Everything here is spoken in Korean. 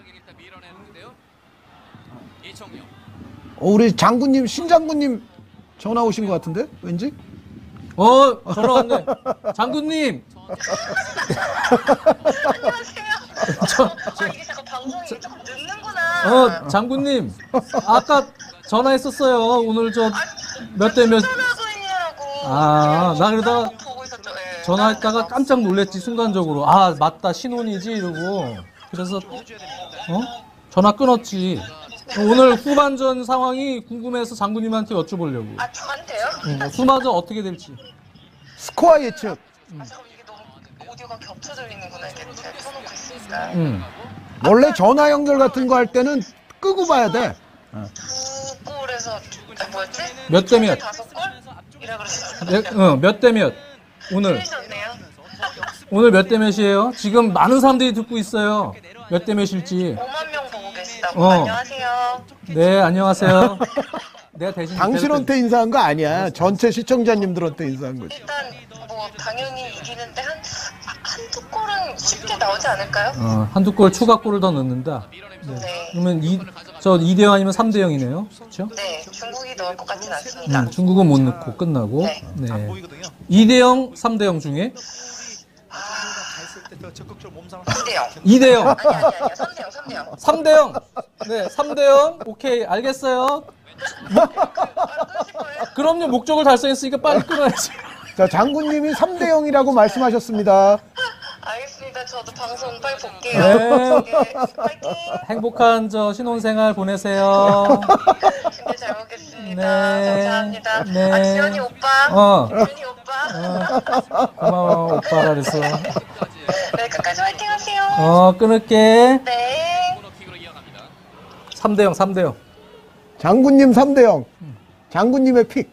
빠르게 일단 밀어내는데요. 이청용. 어, 우리 장군님, 신장군님 전화 오신 것 같은데? 왠지? 어, 전화 왔네. 장군님, 안녕하세요. 아, 이게 잠깐 방송이 조금 늦는구나. 어, 장군님. 아까 전화했었어요. 오늘 저 몇 대 몇. 아, 나 그러다가 보고 있었죠. 예. 전화했다가 깜짝 놀랬지, 순간적으로. 아, 맞다, 신혼이지, 이러고. 그래서, 어? 전화 끊었지. 오늘 후반전 상황이 궁금해서 장군님한테 여쭤보려고. 아, 저한테요? 응, 후반전 어떻게 될지. 스코어 예측. 아, 잠깐 이게 너무 오디오가 겹쳐 들리는구나. 이게 제가 켜놓고 있으니까. 응. 원래 전화 연결 같은 거 할 때는 끄고 봐야 돼. 두 골에서 아, 뭐였지? 몇 대 몇? 다섯 골? 이라 그러셨어요. 몇, 어, 몇대 몇? 오늘. 틀리셨네요. 오늘 몇 대 몇이에요? 지금 많은 사람들이 듣고 있어요. 몇 대 몇일지. 5만 명 보고 계시다고. 어. 안녕하세요. 네, 안녕하세요. 내가 대신 당신한테 인사한 거 아니야. 전체 시청자님들한테 인사한 거지. 일단 뭐 당연히 이기는데 한 한두 골은 쉽게 나오지 않을까요? 어, 한두 골 추가 골을 더 넣는다. 네. 그러면 이, 저 2대 0 아니면 3대 0이네요. 그렇죠? 네, 중국이 넣을 것 같진 않습니다. 음, 중국은 못 넣고 끝나고. 네. 네. 2대 0, 3대 0 중에 3대 0. 2대 0, 아니 아니 아니 3대 0, 3대 0. 3대 0. 네, 3대 0. 오케이, 알겠어요. 그럼요, 목적을 달성했으니까 빨리 끊어야지. 자, 장군님이 3대 0이라고 말씀하셨습니다. 알겠습니다. 저도 방송 빨리 볼게요. 네. 네, 파이팅. 행복한 저 신혼생활 보내세요. 준비 잘 먹겠습니다. 네. 감사합니다. 네. 아 지연이 오빠. 어. 지연이 오빠. 고마워, 오빠라 그래서. 네, 끝까지 화이팅 하세요. 어, 끊을게. 네. 코너킥으로 이어갑니다. 3대 0, 3대 0. 장군님 3대 0. 장군님의 픽.